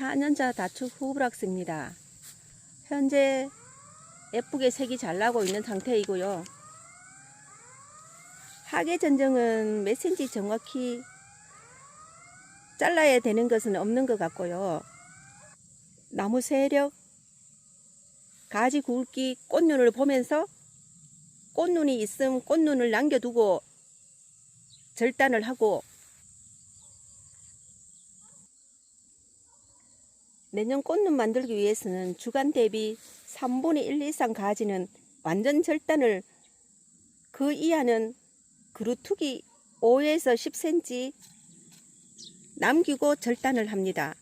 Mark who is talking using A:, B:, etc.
A: 4년차 다축 후브락스입니다. 현재 예쁘게 색이 잘 나고 있는 상태이고요. 하계 전정은 몇 센치 정확히 잘라야 되는 것은 없는 것 같고요. 나무 세력, 가지 굵기, 꽃눈을 보면서 꽃눈이 있음 꽃눈을 남겨두고 절단을 하고 내년 꽃눈 만들기 위해서는 주간 대비 3분의 1 이상 가지는 완전 절단을 그 이하는 그루투기 5에서 10cm 남기고 절단을 합니다.